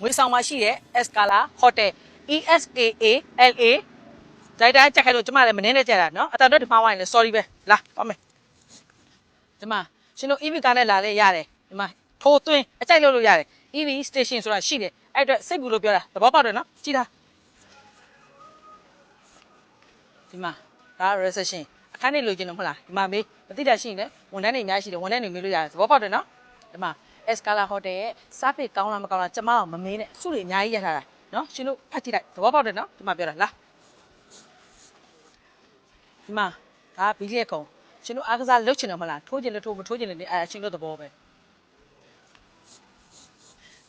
ငွေဆောင်မှာရှိတဲ့ Escala Hotel E S K A L A ဒိုင်တာချက်ခိုင်းလို့ကျမလည်းမနှင်းနဲ့ကြက်တာနော်အတန်တော့ဒီမှာဝိုင်းလဲ sorry ပဲလာသွားမယ်ဒီမှာရှင်တို့ EV ကားနဲ့လာလဲရတယ်ဒီမှာထိုးသွင်းအကြိုက်လို့လို့ရတယ် EV station ဆိုတာရှိတယ်အဲ့အတွက်စိတ်ဘူးလို့ပြောတာသဘောပေါက်တယ်နော်ကြည်လားဒီမှာဒါ reception အခန်းနေလိုချင်လို့မဟုတ်လားဒီမှာမေးမသိတာရှိရင်လည်းဝန်ထမ်းတွေအများကြီးရှိတယ်ဝန်ထမ်းတွေမေးလို့ရတယ်သဘောပေါက်တယ်နော်ဒီမှာ Escala Hotel ရဲ့စားဖိတ်ကောင်းလားမကောင်းလားကျမအောင်မမေးနဲ့စုတွေအများကြီးရထားတာနော်ရှင်တို့ဖတ်ကြည့်လိုက်သဘောပေါက်တယ်နော်ဒီမှာပြောတာလားဒီမှာဒါဘီလီရဲ့ကုံရှင်တို့အားကစားလုပ်ချင်တယ်မလားထိုးချင်တယ်ထိုးမထိုးချင်တယ်အဲရှင်တို့သဘောပဲ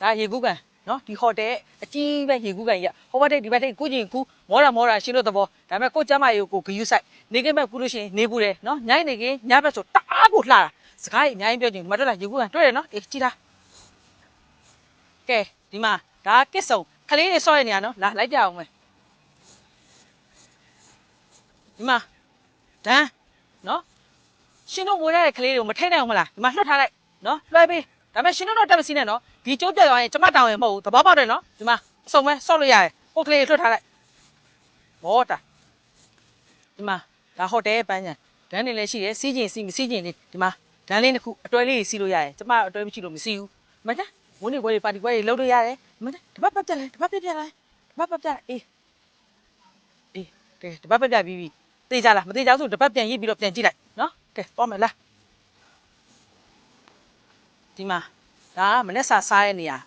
ဒါရေကူးကန်နော်ဒီဟိုတယ်အကြီးပဲရေကူးကန်ကြီးဟိုဘက်တိတ်ဒီဘက်တိတ်ကိုကျင်ကူမောတာမောတာရှင်တို့သဘောဒါပေမဲ့ကိုကျမ်းမရေကိုဂယူးဆိုင်နေကင်းဘက်ကူလို့ရှိရင်နေဘူးတယ်နော်ညိုင်းနေကင်းညဘက်ဆိုတအားကိုလှတာ စကားကြီးအများကြီးပြောချင်ဒီမှာတွေ့လားရေကူးကန်တွေ့တယ်နော်အေးကြည်လားကဲဒီမှာဒါကစ်ဆုံခလေးတွေဆော့ရနေရနော်လာလိုက်ပြအောင်မယ်ဒီမှာဒန်းနော်ရှင်တို့ငိုရတဲ့ကလေးတွေကိုမထိတ်နိုင်အောင်မလားဒီမှာလွှတ်ထားလိုက်နော်လွှဲပေးဒါပေမဲ့ရှင်တို့တော့တက်မစီနဲ့နော်ဒီကျိုးပြတ်သွားရင်ကျမတောင်းရင်မဟုတ်ဘူးသဘောပေါက်တယ်နော်ဒီမှာအစုံပဲဆော့လို့ရတယ်ကိုယ်ကလေးလွှတ်ထားလိုက်ဘောတာဒီမှာဒါဟိုတယ်ပန်းညာဒန်းနေလည်းရှိတယ်စီးကျင်စီးမစီးကျင်လေးဒီမှာ ဒန်းလေးတစ်ခုအတွဲလေးစီးလို့ရတယ်ကျမအတွဲမရှိလို့မစီးဘူးမကြဝင်းနေပွဲတွေပါတီပွဲတွေလုပ်လို့ရတယ်မကြတပတ်ပတ်ပြက်လိုက်တပတ်ပြက်ပြက်လိုက်တပတ်ပတ်ပြက်အေးအေးကဲတပတ်ပတ်ပြက်ပြီးပြီတေးကြလားမတေးကြဘူးဆိုတပတ်ပြန်ရစ်ပြီးတော့ပြန်ကြည့်လိုက်နော်ကဲသွားမယ်လားဒီမှာဒါကမနေ့စာစားရဲ့နေရာ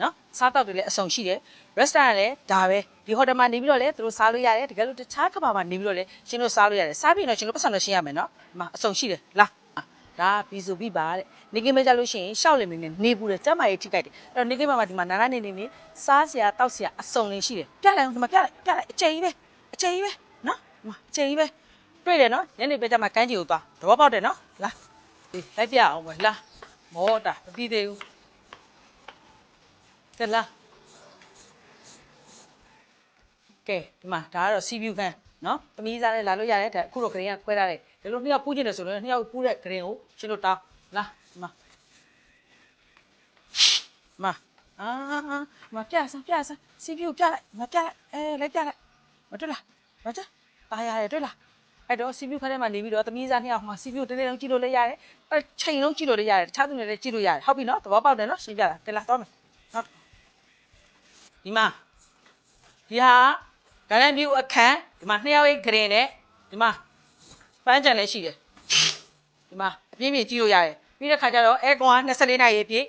နော်စားတော့တွေလည်းအဆုံရှိတယ် restaurant လည်းဒါပဲဒီဟိုတယ်မှာနေပြီးတော့လည်းသူတို့စားလို့ရတယ်တကယ်လို့တခြားကဘာမှာနေပြီးတော့လည်းရှင်တို့စားလို့ရတယ်စားပြီးတော့ရှင်တို့ပတ်စံလို့ရှင်းရမယ်နော်ဒီမှာအဆုံရှိတယ်လား ဒါပြီးဆိုပြီးပါတဲ့နေကင်းမကြလို့ရှိရင်ရှောက်လင်နေနေနေဘူးတယ်ကျမရေးထိကြိုက်တယ်အဲ့တော့နေကင်းမမှာဒီမှာနာနာနေနေနေစားစရာတောက်စရာအဆုံလေးရှိတယ်ပြလိုက်အောင်ဒီမှာပြလိုက်ပြလိုက်အကျဉ်းကြီးပဲအကျဉ်းကြီးပဲနော်ဒီမှာအကျဉ်းကြီးပဲတွေ့တယ်နော်ညနေပဲကြမှာကန်းကြီးကိုသွားသဘောပေါက်တယ်နော်လာဒီလိုက်ပြအောင်ပဲလာမောတာမပြီးသေးဘူးကဲလာကဲဒီမှာဒါကတော့စီဗီယူကန် နော်သမီးစားနဲ့လာလို့ရတယ်ဒါအခုတော့ဂရင်ကခွဲထားတယ်ဒီလိုနှစ်ယောက်ပူးကျင်တယ်ဆိုလို့နှစ်ယောက်ပူးတဲ့ဂရင်ကိုရှင်တို့တောင်းလာဒီမှာမအာမပြဆန်းပြဆန်းစီပြူပြလိုက်မပြလိုက်အဲလိုက်ပြလိုက်မတွေ့လားမတွေ့ပါရတယ်တွေ့လားအဲ့တော့စီပြူခက်ထဲမှာနေပြီးတော့သမီးစားနှစ်ယောက်မှာစီပြူတင်းတင်းလုံးကြည့်လို့လည်းရတယ်အချိန်လုံးကြည့်လို့လည်းရတယ်တခြားသူတွေလည်းကြည့်လို့ရတယ်ဟုတ်ပြီနော်သဘောပေါက်တယ်နော်ရှင်းပြတာတင်လာတော့မယ်ဟုတ်ဒီမှာဒီဟာ ဂရန်ဗျူအခန်းဒီမှာနှစ်ယောက်ရဲ့ဂရင်နဲ့ဒီမှာပန်းချန်လည်းရှိတယ်ဒီမှာအပြင်းပြင်းကြည့်လို့ရတယ်ပြီးတဲ့ခါကျတော့အဲကွန်က24နာရီအပြည့်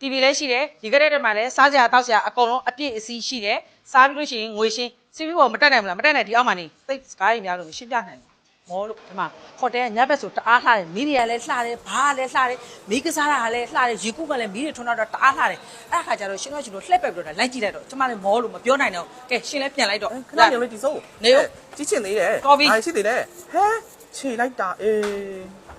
TV လည်းရှိတယ်ဒီကရက်ထဲမှာလည်းစားစရာတောက်စရာအကုန်လုံးအပြည့်အစည်းရှိတယ်စားပြီးလို့ရှိရင်ငွေရှင်းစီပြူပေါ်မတက်နိုင်ဘူးလားမတက်နိုင်ဒီအောက်မှာနေသိစကားကြီးများလို့ရှင်းပြနိုင်ဘူး မောလို့ဒီမှာဟိုတယ်ကညဘက်ဆိုတအားလှတယ်မီးတွေကလည်းလှတယ်ဘားလည်းလှတယ်မီးကစားတာကလည်းလှတယ်ရေကူးကလည်းမီးတွေထွန်းတော့တအားလှတယ်အဲ့ခါကျတော့ရှင်တို့ရှင်တို့လှက်ပက်ပြီးတော့လိုက်ကြည့်လိုက်တော့ကျမလည်းမောလို့မပြောနိုင်တော့ကဲရှင်လည်းပြန်လိုက်တော့ခဏနေလို့ဒီစိုးနေရောကြည့်ချင်သေးတယ်ကော်ဖီရှိသေးတယ်ဟဲခြေလိုက်တာအေး